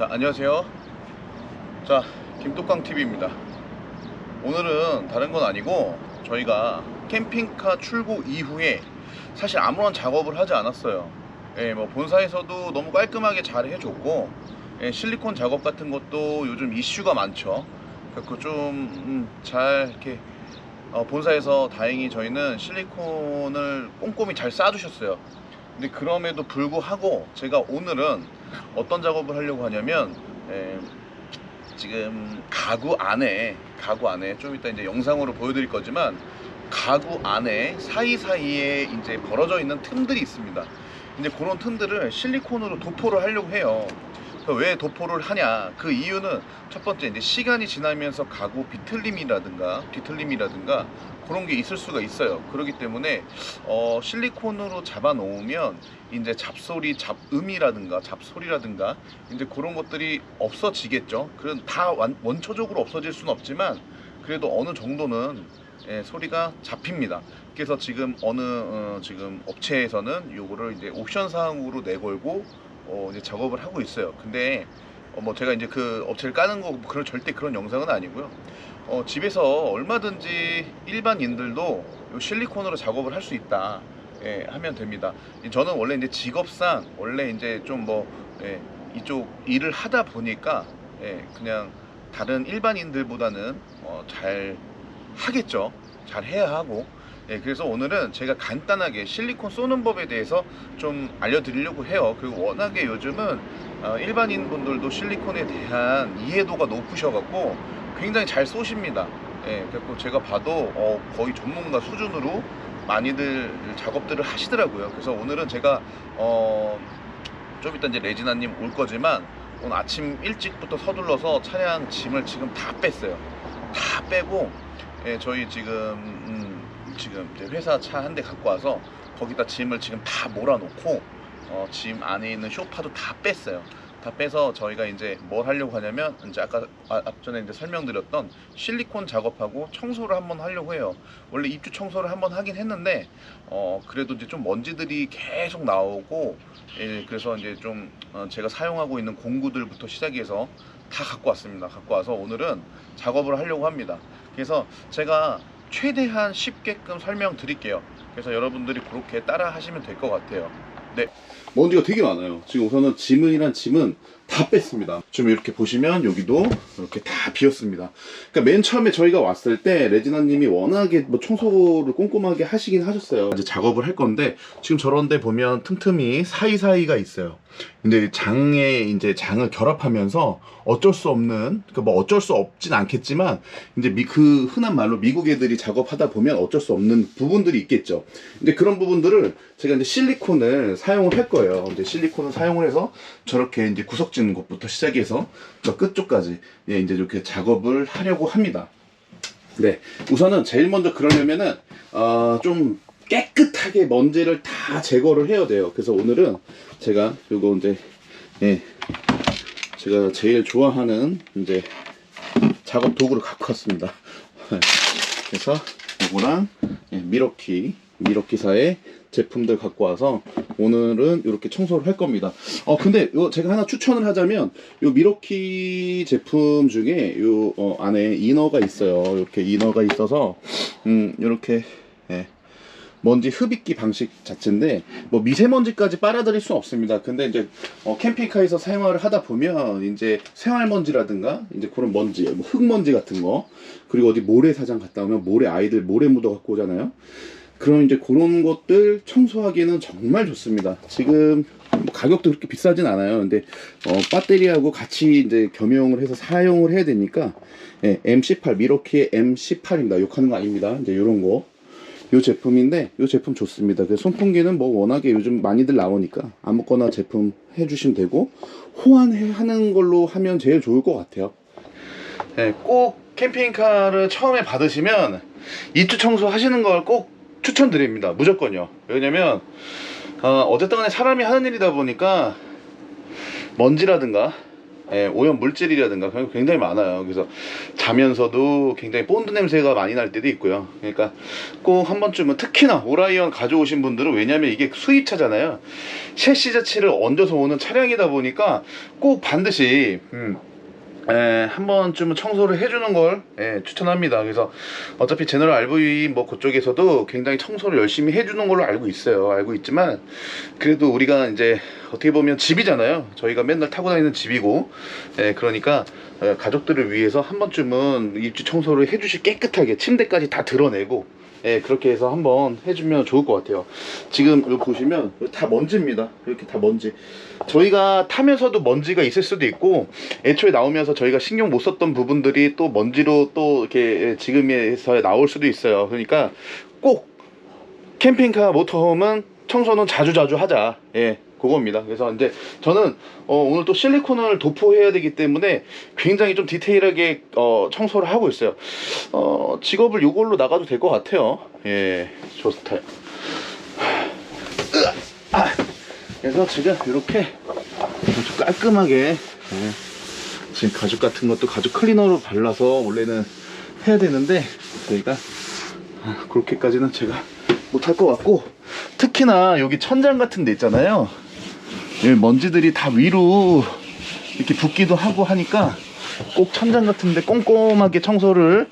자, 안녕하세요. 자, 김뚝광 TV입니다. 오늘은 다른 건 아니고 저희가 캠핑카 출고 이후에 사실 아무런 작업을 하지 않았어요. 예, 뭐 본사에서도 너무 깔끔하게 잘 해줬고 예, 실리콘 작업 같은 것도 요즘 이슈가 많죠. 그래서 좀잘 이렇게 어, 본사에서 다행히 저희는 실리콘을 꼼꼼히 잘 쌓아주셨어요. 근데 그럼에도 불구하고 제가 오늘은 어떤 작업을 하려고 하냐면 에, 지금 가구 안에 가구 안에 좀 이따 이제 영상으로 보여드릴 거지만 가구 안에 사이사이에 이제 벌어져 있는 틈들이 있습니다. 이제 그런 틈들을 실리콘으로 도포를 하려고 해요. 그왜 도포를 하냐? 그 이유는 첫 번째 이제 시간이 지나면서 가구 비틀림이라든가 뒤틀림이라든가 그런 게 있을 수가 있어요. 그렇기 때문에 어, 실리콘으로 잡아 놓으면 이제 잡소리, 잡음이라든가 잡소리라든가 이제 그런 것들이 없어지겠죠. 그런 다 완- 원초적으로 없어질 수는 없지만 그래도 어느 정도는 예, 소리가 잡힙니다. 그래서 지금 어느 어, 지금 업체에서는 요거를 이제 옵션 사항으로 내걸고 어, 이제 작업을 하고 있어요. 근데 어, 뭐 제가 이제 그 업체를 까는 거 그런 절대 그런 영상은 아니고요. 어, 집에서 얼마든지 일반인들도 요 실리콘으로 작업을 할 수 있다. 예, 하면 됩니다. 저는 원래 이제 직업상 원래 이제 좀뭐 이쪽 일을 하다 보니까 예, 그냥 다른 일반인들보다는 어, 잘 하겠죠. 잘 해야 하고. 예, 그래서 오늘은 제가 간단하게 실리콘 쏘는 법에 대해서 좀 알려드리려고 해요. 그리고 워낙에 요즘은 어, 일반인 분들도 실리콘에 대한 이해도가 높으셔갖고 굉장히 잘 쏘십니다. 예, 그래서 제가 봐도 어, 거의 전문가 수준으로 많이들 작업들을 하시더라고요. 그래서 오늘은 제가 어, 좀 이따 이제 레지나님 올 거지만 오늘 아침 일찍부터 서둘러서 차량 짐을 지금 다 뺐어요. 다 빼고 예, 저희 지금 음, 지금 회사 차 한 대 갖고 와서 거기다 짐을 지금 다 몰아놓고 어, 짐 안에 있는 쇼파도 다 뺐어요. 다 빼서 저희가 이제 뭘 하려고 하냐면 이제 아까 아, 앞전에 이제 설명드렸던 실리콘 작업하고 청소를 한번 하려고 해요. 원래 입주 청소를 한번 하긴 했는데 어 그래도 이제 좀 먼지들이 계속 나오고 예, 그래서 이제 좀 어, 제가 사용하고 있는 공구들부터 시작해서 다 갖고 왔습니다. 갖고 와서 오늘은 작업을 하려고 합니다. 그래서 제가 최대한 쉽게끔 설명드릴게요. 그래서 여러분들이 그렇게 따라 하시면 될 것 같아요. 네. 먼지가 되게 많아요. 지금 우선은 짐이란 짐은 다 뺐습니다. 지금 이렇게 보시면 여기도 이렇게 다 비었습니다. 그러니까 맨 처음에 저희가 왔을 때 레지나님이 워낙에 뭐 청소를 꼼꼼하게 하시긴 하셨어요. 이제 작업을 할 건데 지금 저런데 보면 틈틈이 사이사이가 있어요. 근데 장에 이제 장을 결합하면서 어쩔 수 없는 그뭐 어쩔 수 없진 않겠지만 이제 미, 그 흔한 말로 미국 애들이 작업하다 보면 어쩔 수 없는 부분들이 있겠죠. 근데 그런 부분들을 제가 이제 실리콘을 사용을 할 거예요. 이제 실리콘을 사용을 해서 저렇게 이제 구석 진 곳부터 시작해서 저 끝쪽까지 예, 이제 이렇게 작업을 하려고 합니다. 네, 우선은 제일 먼저 그러려면은 어, 좀 깨끗하게 먼지를 다 제거를 해야 돼요. 그래서 오늘은 제가 요거 이제 예, 제가 제일 좋아하는 이제 작업 도구를 갖고 왔습니다. 그래서 요거랑 예, 미러키 미러키사의 제품들 갖고 와서 오늘은 이렇게 청소를 할 겁니다. 어 근데 요 제가 하나 추천을 하자면 요 미러키 제품 중에 요 어, 안에 이너가 있어요. 이렇게 이너가 있어서 음 이렇게 예. 먼지 흡입기 방식 자체인데 뭐 미세먼지까지 빨아들일 수는 없습니다. 근데 이제 어, 캠핑카에서 생활을 하다 보면 이제 생활먼지라든가 이제 그런 먼지, 뭐 흙먼지 같은 거 그리고 어디 모래사장 갔다 오면 모래 아이들 모래 묻어 갖고 오잖아요. 그럼 이제 그런 것들 청소하기는 정말 좋습니다. 지금 뭐 가격도 그렇게 비싸진 않아요. 근데 어, 배터리하고 같이 이제 겸용을 해서 사용을 해야 되니까 예, M18 미러키의 M18입니다. 욕하는 거 아닙니다. 이제 이런 거. 요 제품인데 요 제품 좋습니다. 그 선풍기는 뭐 워낙에 요즘 많이들 나오니까 아무거나 제품 해주시면 되고 호환하는 걸로 하면 제일 좋을 것 같아요. 네, 꼭 캠핑카를 처음에 받으시면 입주 청소 하시는 걸꼭 추천드립니다. 무조건요. 왜냐면 어, 어쨌든 간에 사람이 하는 일이다 보니까 먼지라든가 예, 오염 물질이라든가 굉장히 많아요. 그래서 자면서도 굉장히 본드 냄새가 많이 날 때도 있고요. 그러니까 꼭 한 번쯤은 특히나 오라이언 가져오신 분들은 왜냐면 이게 수입차잖아요. 셰시 자체를 얹어서 오는 차량이다 보니까 꼭 반드시 음, 에, 한 번쯤은 청소를 해주는 걸 예, 추천합니다. 그래서 어차피 제너럴 RV 뭐 그쪽에서도 굉장히 청소를 열심히 해주는 걸로 알고 있어요. 알고 있지만 그래도 우리가 이제 어떻게 보면 집이잖아요. 저희가 맨날 타고 다니는 집이고, 예, 그러니까 어, 가족들을 위해서 한 번쯤은 입주 청소를 해주시 깨끗하게 침대까지 다 드러내고. 예, 그렇게 해서 한번 해주면 좋을 것 같아요. 지금 여기 보시면 다 먼지입니다. 이렇게 다 먼지. 저희가 타면서도 먼지가 있을 수도 있고, 애초에 나오면서 저희가 신경 못 썼던 부분들이 또 먼지로 또 이렇게 지금에서 나올 수도 있어요. 그러니까 꼭 캠핑카 모터홈은 청소는 자주자주 하자. 예. 그겁니다. 그래서 이제 저는 어, 오늘 또 실리콘을 도포해야 되기 때문에 굉장히 좀 디테일하게 어, 청소를 하고 있어요. 어, 직업을 이걸로 나가도 될 것 같아요. 예, 좋스타요. 아, 그래서 제가 이렇게 아주 깔끔하게 예, 지금 가죽 같은 것도 가죽 클리너로 발라서 원래는 해야 되는데 저희가 아, 그렇게까지는 제가 못할 것 같고 특히나 여기 천장 같은 데 있잖아요 먼지들이 다 위로 이렇게 붓기도 하고 하니까 꼭 천장 같은 데 꼼꼼하게 청소를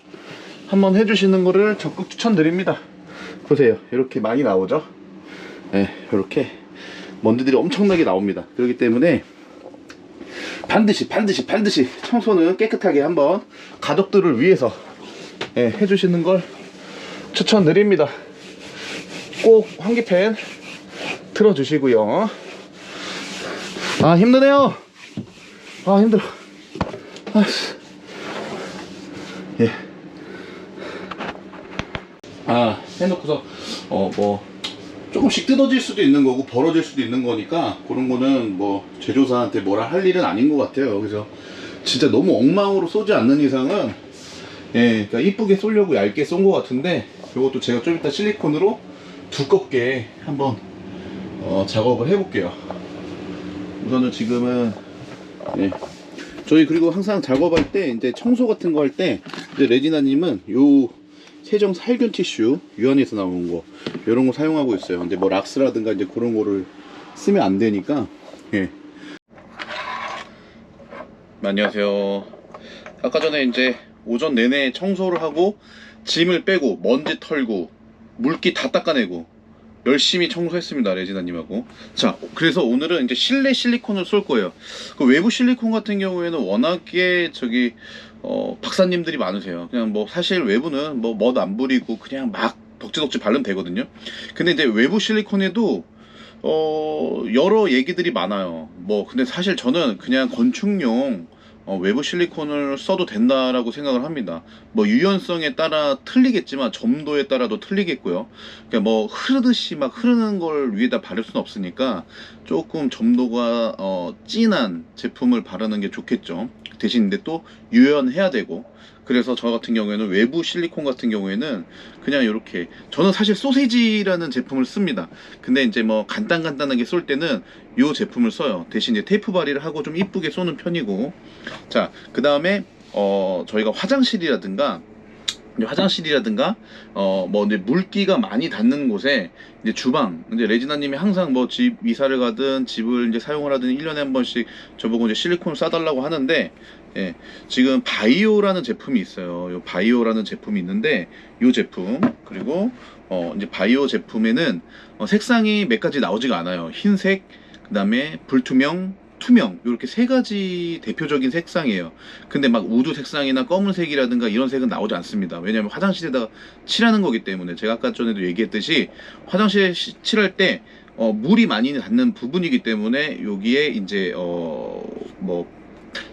한번 해주시는 거를 적극 추천드립니다 보세요 이렇게 많이 나오죠 네, 이렇게 먼지들이 엄청나게 나옵니다 그렇기 때문에 반드시 반드시 반드시 청소는 깨끗하게 한번 가족들을 위해서 예, 해주시는 걸 추천드립니다. 꼭 환기팬 틀어주시고요. 아 힘드네요. 아 힘들어. 아씨. 예. 아 해놓고서 어 뭐 조금씩 뜯어질 수도 있는 거고 벌어질 수도 있는 거니까 그런 거는 뭐 제조사한테 뭐라 할 일은 아닌 것 같아요. 그래서 진짜 너무 엉망으로 쏘지 않는 이상은 예, 그러니까 이쁘게 쏘려고 얇게 쏜 것 같은데 이것도 제가 좀 이따 실리콘으로 두껍게 한번 어, 작업을 해볼게요. 우선은 지금은 예, 저희 그리고 항상 작업할 때 이제 청소 같은 거 할 때 레지나님은 요 세정 살균 티슈 유한에서 나온 거 이런 거 사용하고 있어요. 근데 뭐 락스라든가 이제 그런 거를 쓰면 안 되니까 예. 안녕하세요. 아까 전에 이제 오전 내내 청소를 하고 짐을 빼고 먼지 털고 물기 다 닦아내고 열심히 청소했습니다 레지나님하고. 자 그래서 오늘은 이제 실내 실리콘을 쏠 거예요. 그 외부 실리콘 같은 경우에는 워낙에 저기 어 박사님들이 많으세요. 그냥 뭐 사실 외부는 뭐 멋 안 부리고 그냥 막 덕지덕지 바르면 되거든요. 근데 이제 외부 실리콘에도 어 여러 얘기들이 많아요. 뭐 근데 사실 저는 그냥 건축용 어, 외부 실리콘을 써도 된다라고 생각을 합니다. 뭐 유연성에 따라 틀리겠지만 점도에 따라도 틀리겠고요. 그러니까 뭐 흐르듯이 막 흐르는 걸 위에다 바를 수는 없으니까 조금 점도가 어, 진한 제품을 바르는 게 좋겠죠. 대신 근데 또 유연해야 되고 그래서 저 같은 경우에는 외부 실리콘 같은 경우에는 그냥 이렇게 저는 사실 소세지라는 제품을 씁니다. 근데 이제 뭐 간단 간단하게 쏠 때는 이 제품을 써요. 대신 이제 테이프 바리를 하고 좀 이쁘게 쏘는 편이고 자 그 다음에 어 저희가 화장실이라든가 화장실이라든가 어뭐 이제 물기가 많이 닿는 곳에 이제 주방 이제 레지나님이 항상 뭐 집 이사를 가든 집을 이제 사용을 하든 1년에 한 번씩 저보고 이제 실리콘을 싸달라고 하는데 예, 지금 바이오라는 제품이 있어요. 요 바이오라는 제품이 있는데 요 제품 그리고 어 이제 바이오 제품에는 어, 색상이 몇 가지 나오지가 않아요. 흰색, 그다음에 불투명, 투명 이렇게 세 가지 대표적인 색상이에요. 근데 막 우드 색상이나 검은색이라든가 이런 색은 나오지 않습니다. 왜냐하면 화장실에다가 칠하는 거기 때문에 제가 아까 전에도 얘기했듯이 화장실에 시- 칠할 때 어, 물이 많이 닿는 부분이기 때문에 여기에 이제 어 뭐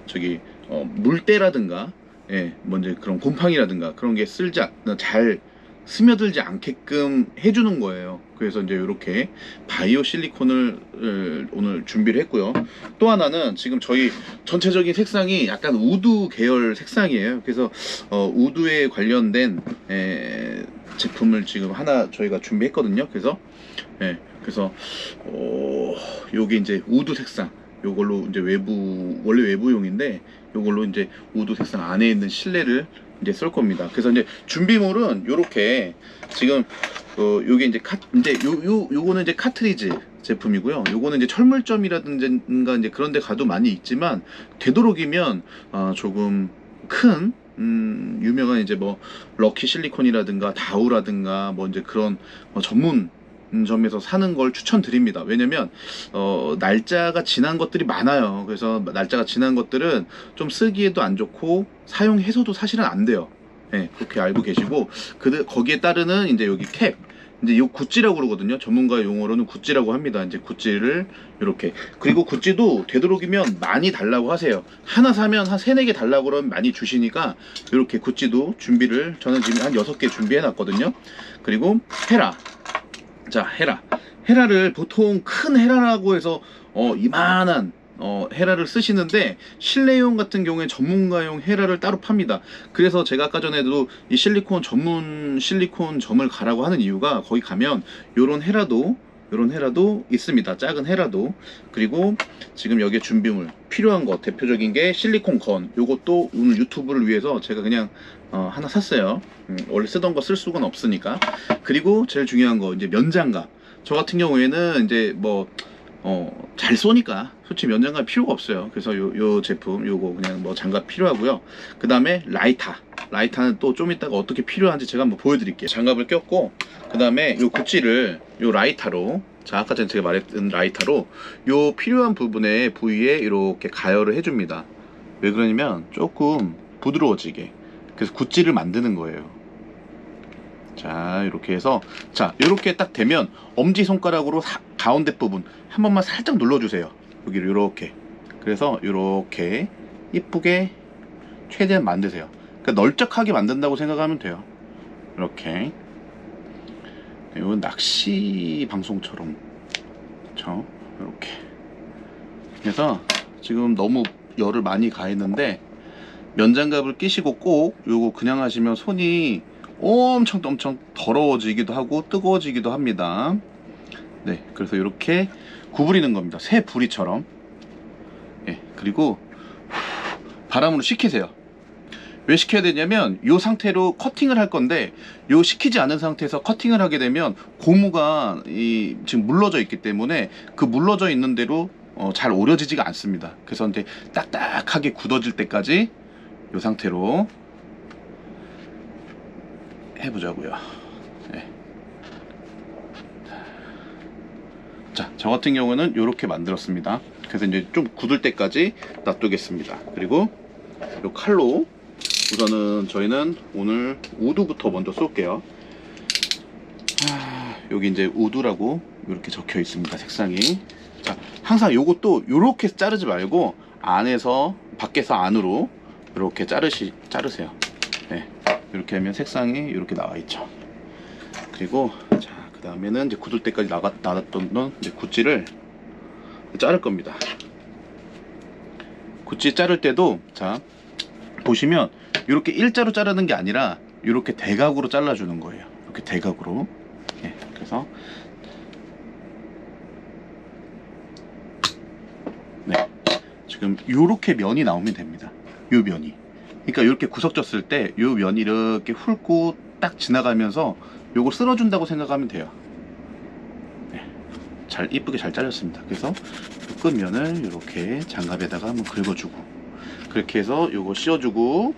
저기 어, 물때라든가 예, 먼저 그런 곰팡이라든가 그런 게 쓸지 않- 잘 스며들지 않게끔 해주는 거예요. 그래서 이제 이렇게 바이오 실리콘을 을, 오늘 준비를 했고요. 또 하나는 지금 저희 전체적인 색상이 약간 우드 계열 색상이에요. 그래서 어, 우드에 관련된 에, 제품을 지금 하나 저희가 준비했거든요. 그래서 예, 그래서 어, 요게 이제 우드 색상. 요걸로 이제 외부 원래 외부용인데 이걸로 이제 우드 색상 안에 있는 실내를 이제 쓸 겁니다. 그래서 이제 준비물은 요렇게 지금 어 요게 이제 카 이제 요요 요거는 이제 카트리지 제품이고요. 요거는 이제 철물점이라든가 이제 그런 데 가도 많이 있지만 되도록이면 어 조금 큰 음, 유명한 이제 뭐 럭키 실리콘이라든가 다우라든가 뭐 이제 그런 어, 전문 음, 점에서 사는 걸 추천드립니다. 왜냐면 어, 날짜가 지난 것들이 많아요. 그래서 날짜가 지난 것들은 좀 쓰기에도 안 좋고 사용해서도 사실은 안 돼요. 네, 그렇게 알고 계시고 그 거기에 따르는 이제 여기 캡 이제 요 구찌라고 그러거든요. 전문가 용어로는 구찌라고 합니다. 이제 구찌를 이렇게 그리고 구찌도 되도록이면 많이 달라고 하세요. 하나 사면 한 세네 개 달라고 그러면 많이 주시니까 이렇게 구찌도 준비를 저는 지금 한 여섯 개 준비해 놨거든요. 그리고 헤라 자 헤라 헤라를 보통 큰 헤라라고 해서 어 이만한 어 헤라를 쓰시는데 실내용 같은 경우에 전문가용 헤라를 따로 팝니다. 그래서 제가 아까 전에도 이 실리콘 전문 실리콘 점을 가라고 하는 이유가 거기 가면 요런 헤라도 요런 헤라도 있습니다. 작은 헤라도 그리고 지금 여기에 준비물 필요한 거 대표적인 게 실리콘 건 요것도 오늘 유튜브를 위해서 제가 그냥 어, 하나 샀어요. 음, 원래 쓰던 거 쓸 수가 없으니까 그리고 제일 중요한 거 이제 면장갑 저 같은 경우에는 이제 뭐 어, 잘 쏘니까 솔직히 면장갑 필요가 없어요. 그래서 요, 요 제품 요거 그냥 뭐 장갑 필요하고요. 그 다음에 라이터. 라이터는 또 좀 이따가 어떻게 필요한지 제가 한번 보여드릴게요. 장갑을 꼈고 그 다음에 요 구찌를 요 라이터로 자 아까 전에 제가 말했던 라이터로 요 필요한 부분에 부위에 이렇게 가열을 해줍니다. 왜 그러냐면 조금 부드러워지게. 그래서 구찌를 만드는 거예요. 자 이렇게 해서 자 이렇게 딱 되면 엄지 손가락으로 사- 가운데 부분 한 번만 살짝 눌러주세요. 여기를 이렇게. 그래서 이렇게 이쁘게 최대한 만드세요. 그러니까 널쩍하게 만든다고 생각하면 돼요. 이렇게. 이건 낚시 방송처럼. 그렇죠 이렇게. 그래서 지금 너무 열을 많이 가했는데 면장갑을 끼시고 꼭 요거 그냥 하시면 손이 엄청 엄청 더러워지기도 하고 뜨거워지기도 합니다. 네, 그래서 이렇게 구부리는 겁니다. 새 부리처럼. 예, 그리고 바람으로 식히세요. 왜 식혀야 되냐면 이 상태로 커팅을 할 건데 요 식히지 않은 상태에서 커팅을 하게 되면 고무가 이 지금 물러져 있기 때문에 그 물러져 있는 대로 어, 잘 오려지지가 않습니다. 그래서 이제 딱딱하게 굳어질 때까지 이 상태로 해보자고요. 네. 자, 저 같은 경우는 이렇게 만들었습니다. 그래서 이제 좀 굳을 때까지 놔두겠습니다. 그리고 이 칼로 우선은 저희는 오늘 우드부터 먼저 쏠게요. 아, 여기 이제 우드라고 이렇게 적혀 있습니다. 색상이. 자, 항상 요것도 이렇게 자르지 말고 안에서 밖에서 안으로 이렇게 자르시 자르세요. 네. 이렇게 하면 색상이 이렇게 나와 있죠. 그리고 자, 그 다음에는 이제 굳을 때까지 나가, 놔뒀던 이제 구찌를 자를 겁니다. 구찌 자를 때도 자, 보시면 이렇게 일자로 자르는 게 아니라 이렇게 대각으로 잘라주는 거예요. 이렇게 대각으로. 예, 그래서 네, 지금 이렇게 면이 나오면 됩니다. 요 면이. 그러니까 이렇게 구석졌을 때 요 면이 이렇게 훑고 딱 지나가면서 요걸 쓸어준다고 생각하면 돼요. 네, 잘 이쁘게 잘 잘렸습니다. 그래서 요 끝면을 이렇게 장갑에다가 한번 긁어주고 그렇게 해서 요거 씌워주고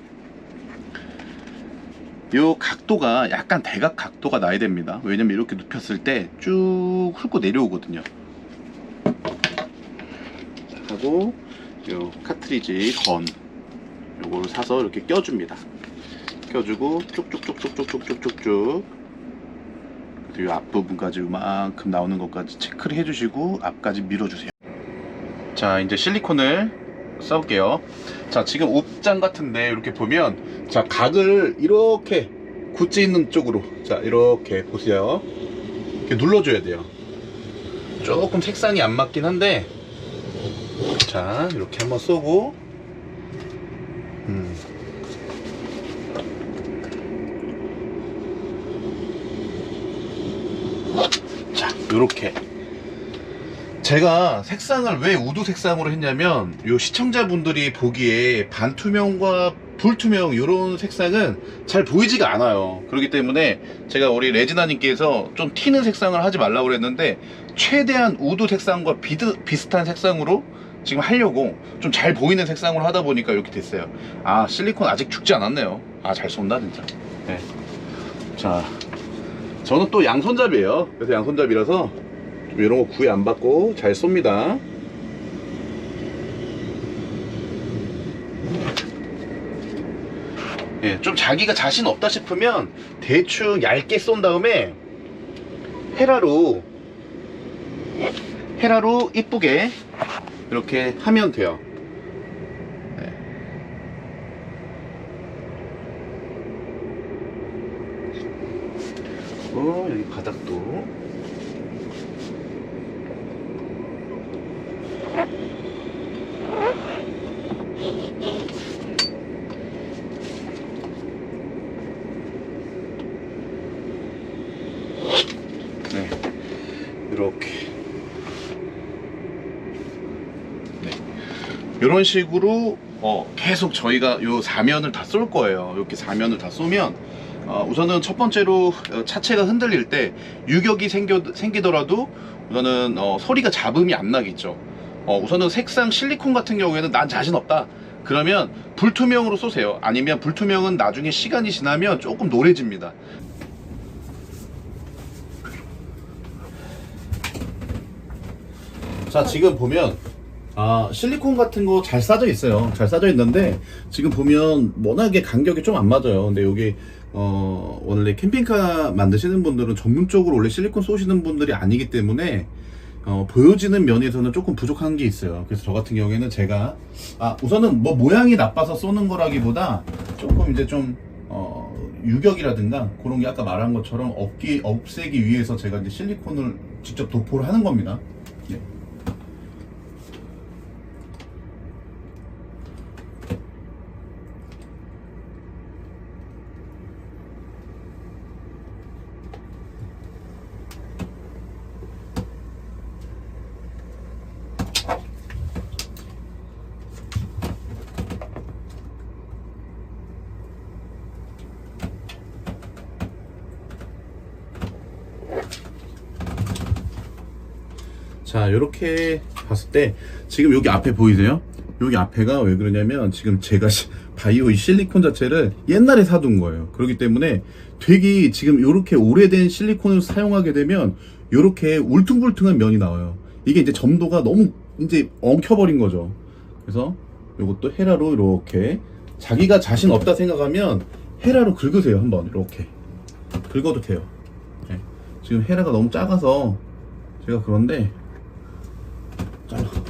요 각도가 약간 대각 각도가 나야 됩니다. 왜냐면 이렇게 눕혔을 때 쭉 훑고 내려오거든요. 자, 하고 요 카트리지 건 요거를 사서 이렇게 껴줍니다. 껴주고 쭉쭉쭉쭉쭉쭉쭉쭉 그리고 앞부분까지 이만큼 나오는 것까지 체크를 해주시고 앞까지 밀어주세요. 자 이제 실리콘을 써볼게요. 자 지금 옷장 같은데 이렇게 보면 자 각을 이렇게 굳지 있는 쪽으로 자 이렇게 보세요. 이렇게 눌러줘야 돼요. 조금 색상이 안 맞긴 한데 자 이렇게 한번 쏘고 자, 요렇게. 제가 색상을 왜 우드 색상으로 했냐면 요 시청자분들이 보기에 반투명과 불투명 이런 색상은 잘 보이지가 않아요. 그렇기 때문에 제가 우리 레지나님께서 좀 튀는 색상을 하지 말라고 그랬는데 최대한 우드 색상과 비드, 비슷한 색상으로 지금 하려고 좀 잘 보이는 색상으로 하다 보니까 이렇게 됐어요. 아 실리콘 아직 죽지 않았네요. 아 잘 쏜다 진짜. 네. 자 저는 또 양손잡이에요 그래서 양손잡이라서 좀 이런 거 구애 안 받고 잘 쏩니다. 예, 좀 자기가 자신 없다 싶으면 대충 얇게 쏜 다음에 헤라로 헤라로 이쁘게 이렇게 하면 돼요. 네. 그리고 여기 바닥도 네, 이렇게. 네, 이런 식으로 어, 계속 저희가 요 사면을 다 쏠 거예요. 이렇게 사면을 다 쏘면 어, 우선은 첫 번째로 어, 차체가 흔들릴 때 유격이 생겨, 생기더라도 우선은 어, 소리가 잡음이 안 나겠죠. 어, 우선은 색상 실리콘 같은 경우에는 난 자신 없다. 그러면 불투명으로 쏘세요. 아니면 불투명은 나중에 시간이 지나면 조금 노래집니다. 자 지금 보면 아 실리콘 같은 거 잘 싸져 있어요. 잘 싸져 있는데 지금 보면 워낙에 간격이 좀 안 맞아요. 근데 여기 어 원래 캠핑카 만드시는 분들은 전문적으로 원래 실리콘 쏘시는 분들이 아니기 때문에 어, 보여지는 면에서는 조금 부족한 게 있어요. 그래서 저 같은 경우에는 제가 아 우선은 뭐 모양이 나빠서 쏘는 거라기보다 조금 이제 좀 어, 유격이라든가 그런 게 아까 말한 것처럼 없기 없애기 위해서 제가 이제 실리콘을 직접 도포를 하는 겁니다. 네. 자, 이렇게 봤을 때 지금 여기 앞에 보이세요? 여기 앞에가 왜 그러냐면 지금 제가 시- 바이오 이 실리콘 자체를 옛날에 사둔 거예요. 그렇기 때문에 되게 지금 이렇게 오래된 실리콘을 사용하게 되면 이렇게 울퉁불퉁한 면이 나와요. 이게 이제 점도가 너무 이제 엉켜버린 거죠. 그래서 이것도 헤라로 이렇게 자기가 자신 없다 생각하면 헤라로 긁으세요. 한번 이렇게 긁어도 돼요. 네. 지금 헤라가 너무 작아서 제가 그런데 잘라.